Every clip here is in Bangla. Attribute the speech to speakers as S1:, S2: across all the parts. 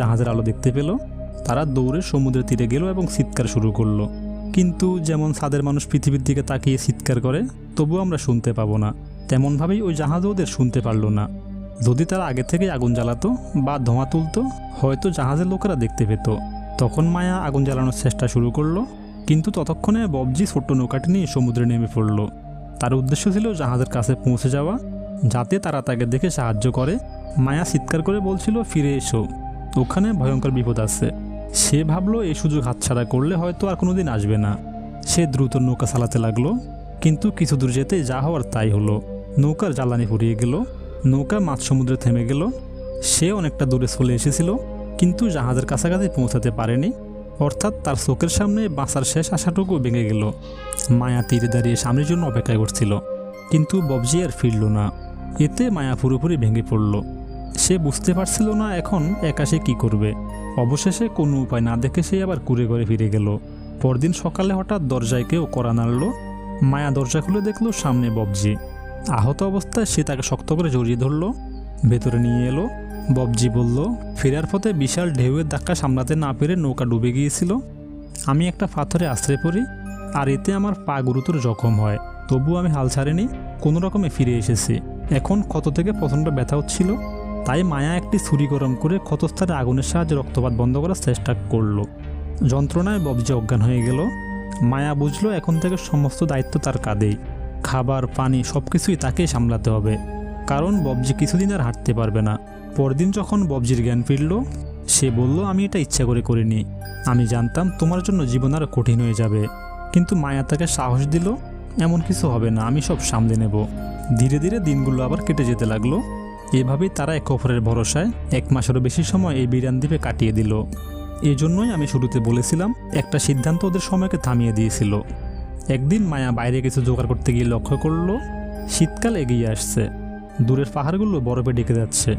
S1: জাহাজের আলো দেখতে পেল। তারা দৌড়ে সমুদ্রের তীরে গেল এবং চিৎকার শুরু করল। কিন্তু যেমন সাদের মানুষ পৃথিবীর দিকে তাকিয়ে চিৎকার করে, তবুও আমরা শুনতে পাবো না। তেমনভাবেই ওই জাহাজও ওদের শুনতে পারল না। যদি তারা আগে থেকে আগুন জ্বালাতো বা ধোঁয়া তুলতো, হয়তো জাহাজের লোকেরা দেখতে পেত। তখন মায়া আগুন জ্বালানোর চেষ্টা শুরু করল, কিন্তু ততক্ষণে ববজি ছোট্ট নৌকাটি নিয়ে সমুদ্রে নেমে পড়ল। তার উদ্দেশ্য ছিল জাহাজের কাছে পৌঁছে যাওয়া, যাতে তারা তাকে দেখে সাহায্য করে। মায়া চিৎকার করে বলছিল, ফিরে এসো। ওখানে ভয়ঙ্কর বিপদ আছে। সে ভাবলো এই সুযোগ হাতছাড়া করলে হয়তো আর কোনোদিন আসবে না। সে দ্রুত নৌকা চালাতে লাগল, কিন্তু কিছু দূর যেতে যা হওয়ার তাই হলো। নৌকার জ্বালানি ফুরিয়ে গেল, নৌকা মাঝ সমুদ্রে থেমে গেল। সে অনেকটা দূরে চলে এসেছিল, কিন্তু জাহাজের কাছাকাছি পৌঁছাতে পারেনি। অর্থাৎ তার চোখের সামনে বাঁচার শেষ আশাটুকু ভেঙে গেল। মায়া তীরে দাঁড়িয়ে সামনের জন্য অপেক্ষা করছিল, কিন্তু ববজি আর ফিরল না। এতে মায়া পুরোপুরি ভেঙে পড়ল। সে বুঝতে পারছিল না এখন একা সে কী করবে। অবশেষে কোনো উপায় না দেখে সে আবার কুড়ে ঘরে ফিরে গেল। পরদিন সকালে হঠাৎ দরজায় কেউ করা নাড়ল। মায়া দরজা খুলে দেখল সামনে ববজি। আহত অবস্থায় সে তাকে শক্ত করে জড়িয়ে ধরল। ভেতরে নিয়ে এলো। ববজি বলল, ফেরার পথে বিশাল ঢেউয়ের ধাক্কা সামলাতে না পেরে নৌকা ডুবে গিয়েছিল। আমি একটা পাথরে আশ্রে পড়ি, আর এতে আমার পা গুরুতর জখম হয়। তবু আমি হাল ছাড়িনি, কোনো রকমে ফিরে এসেছি। এখন ক্ষত থেকে প্রচণ্ড ব্যথা হচ্ছিল। তাই মায়া একটি ছুরি গরম করে ক্ষতস্থানে আগুনের সাহায্যে রক্তপাত বন্ধ করার চেষ্টা করল। যন্ত্রণায় ববজি অজ্ঞান হয়ে গেল। মায়া বুঝলো এখন থেকে সমস্ত দায়িত্ব তার কাঁধেই। খাবার, পানি সব কিছুই তাকেই সামলাতে হবে। কারণ ববজি কিছুদিন আর হাঁটতে পারবে না। পরদিন যখন ববজির জ্ঞান ফিরল, সে বলল, আমি এটা ইচ্ছা করে করিনি। আমি জানতাম তোমার জন্য জীবন আরও কঠিন হয়ে যাবে। কিন্তু মায়া তাকে সাহস দিল, এমন কিছু হবে না, আমি সব সামলে নেব। ধীরে ধীরে দিনগুলো আবার কেটে যেতে লাগল। এভাবেই তারা এক অপরের ভরসায় এক মাসেরও বেশি সময় এই বিরান দ্বীপে কাটিয়ে দিল। এই জন্যই আমি শুরুতে বলেছিলাম, একটা সিদ্ধান্ত ওদের সময়কে থামিয়ে দিয়েছিল। একদিন মায়া বাইরে কিছু জোগাড় করতে গিয়ে লক্ষ্য করল, শীতকাল এগিয়ে আসছে। দূরের পাহাড়গুলো বরফে ডেকে যাচ্ছে।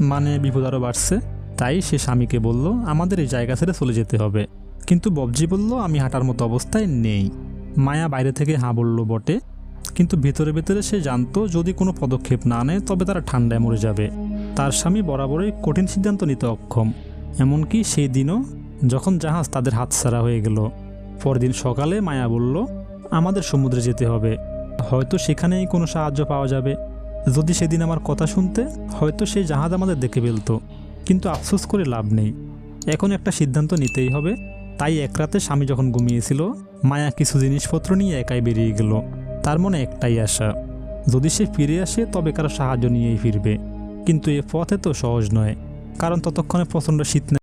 S1: মানে বিপদ আরও বাড়ছে। তাই সে স্বামীকে বলল, আমাদের এই জায়গা ছেড়ে চলে যেতে হবে। কিন্তু ববজি বলল, আমি হাঁটার মতো অবস্থায় নেই। মায়া বাইরে থেকে হাঁ বলল বটে। কিন্তু ভেতরে ভেতরে সে জানতো যদি কোনো পদক্ষেপ না নেয়, তবে তারা ঠান্ডায় মরে যাবে। তার স্বামী বরাবরই কঠিন সিদ্ধান্ত নিতে অক্ষম। এমনকি সেই দিনও যখন জাহাজ তাদের হাতছাড়া হয়ে গেল। পরদিন সকালে মায়া বলল, আমাদের সমুদ্রে যেতে হবে। হয়তো সেখানেই কোনো সাহায্য পাওয়া যাবে। যদি সেদিন আমার কথা শুনতে, হয়তো সেই জাহাজ আমাদের দেখে ফেলতো। কিন্তু আফসোস করে লাভ নেই। এখন একটা সিদ্ধান্ত নিতেই হবে। তাই এক রাতে স্বামী যখন ঘুমিয়েছিল, মায়া কিছু জিনিসপত্র নিয়ে একাই বেরিয়ে গেল। তার মনে একটাই আশা, যদি সে ফিরে আসে তবে কারও সাহায্য নিয়েই ফিরবে। কিন্তু এ পথে তো সহজ নয়, কারণ ততক্ষণে প্রচণ্ড শীত